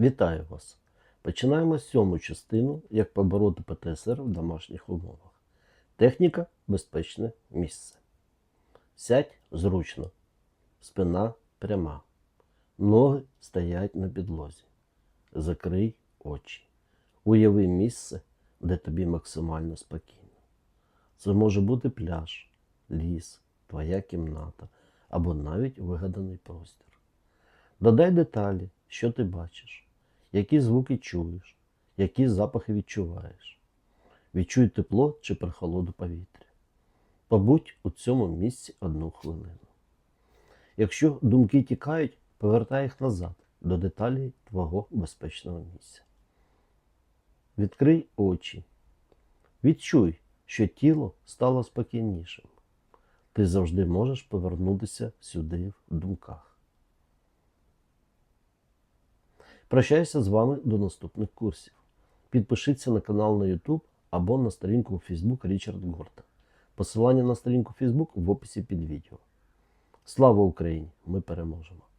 Вітаю вас! Починаємо сьому частину, як побороти ПТСР в домашніх умовах. Техніка безпечне місце. Сядь зручно. Спина пряма. Ноги стоять на підлозі. Закрий очі. Уяви місце, де тобі максимально спокійно. Це може бути пляж, ліс, твоя кімната або навіть вигаданий простір. Додай деталі, що ти бачиш, які звуки чуєш, які запахи відчуваєш. Відчуй тепло чи прохолоду повітря. Побудь у цьому місці одну хвилину. Якщо думки тікають, повертай їх назад до деталей твого безпечного місця. Відкрий очі. Відчуй, що тіло стало спокійнішим. Ти завжди можеш повернутися сюди в думках. Прощаюся з вами до наступних курсів. Підпишіться на канал на YouTube або на сторінку у Facebook Річард Горта. Посилання на сторінку Facebook в описі під відео. Слава Україні! Ми переможемо!